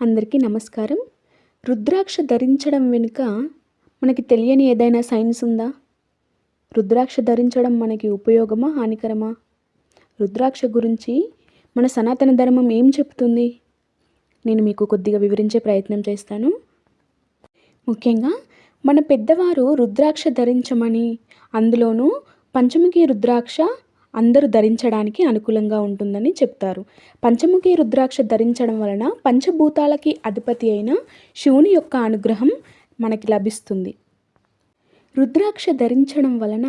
అందరికీ నమస్కారం. రుద్రాక్ష ధరించడం వెనుక మనకి తెలియని ఏదైనా సైన్స్ ఉందా? రుద్రాక్ష ధరించడం మనకి ఉపయోగమా? హానికరమా? రుద్రాక్ష గురించి మన సనాతన ధర్మం ఏం చెప్తుంది నేను మీకు కొద్దిగా వివరించే ప్రయత్నం చేస్తాను. ముఖ్యంగా మన పెద్దవారు రుద్రాక్ష ధరించమని అందులోనూ పంచముఖి రుద్రాక్ష అందరూ ధరించడానికి అనుకూలంగా ఉంటుందని చెప్తారు. పంచముఖి రుద్రాక్ష ధరించడం వలన పంచభూతాలకి అధిపతి అయిన శివుని యొక్క అనుగ్రహం మనకి లభిస్తుంది. రుద్రాక్ష ధరించడం వలన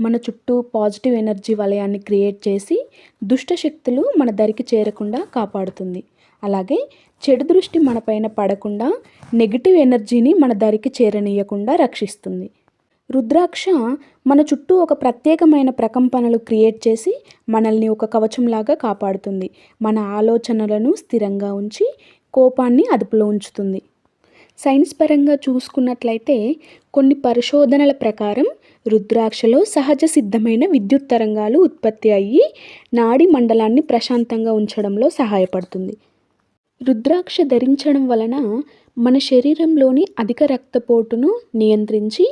మన చుట్టూ పాజిటివ్ ఎనర్జీ వలయాన్ని క్రియేట్ చేసి దుష్ట శక్తులు మన దరికి చేరకుండా కాపాడుతుంది. అలాగే చెడు దృష్టి మనపైన పడకుండా నెగిటివ్ ఎనర్జీని మన దరికి చేరనీయకుండా రక్షిస్తుంది. రుద్రాక్ష మన చుట్టూ ఒక ప్రత్యేకమైన ప్రకంపనలు క్రియేట్ చేసి మనల్ని ఒక కవచంలాగా కాపాడుతుంది. మన ఆలోచనలను స్థిరంగా ఉంచి కోపాన్ని అదుపులో ఉంచుతుంది. సైన్స్ పరంగా చూసుకున్నట్లయితే కొన్ని పరిశోధనల ప్రకారం రుద్రాక్షలో సహజ సిద్ధమైన విద్యుత్ తరంగాలు ఉత్పత్తి అయ్యి నాడి మండలాన్ని ప్రశాంతంగా ఉంచడంలో సహాయపడుతుంది. రుద్రాక్ష ధరించడం వలన మన శరీరంలోని అధిక రక్తపోటును నియంత్రించి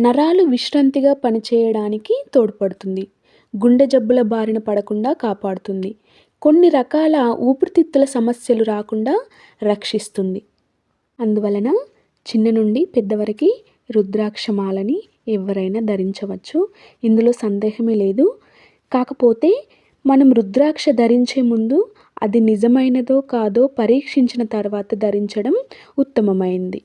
నరాలు విశ్రాంతిగా పనిచేయడానికి తోడ్పడుతుంది. గుండె జబ్బుల బారిన పడకుండా కాపాడుతుంది. కొన్ని రకాల ఊపిరితిత్తుల సమస్యలు రాకుండా రక్షిస్తుంది. అందువలన చిన్న నుండి పెద్దవరకు రుద్రాక్షమాలని ఎవరైనా ధరించవచ్చు. ఇందులో సందేహమే లేదు. కాకపోతే మనం రుద్రాక్ష ధరించే ముందు అది నిజమైనదో కాదో పరీక్షించిన తర్వాత ధరించడం ఉత్తమమైంది.